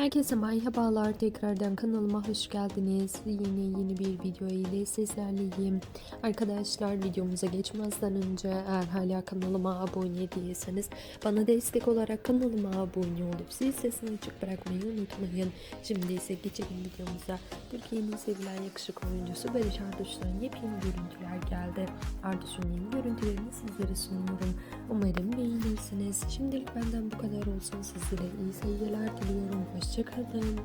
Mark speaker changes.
Speaker 1: Herkese merhabalar tekrardan kanalıma hoş geldiniz. Yeni yeni bir video ile sizlerleyim. Arkadaşlar videomuza geçmezden önce eğer hala kanalıma abone değilseniz bana destek olarak kanalıma abone olup zil sesini açık bırakmayı unutmayın. Şimdi ise geçelim videomuza. Türkiye'nin sevilen yakışıklı oyuncusu Barış Arduç'tan yepyeni görüntüler geldi. Arduç'un yeni görüntülerini sizlere sunuyorum. Umarım beğenirsiniz. Şimdilik benden bu kadar olsun. Sizlere iyi seyirler diliyorum. Hoşçakalın.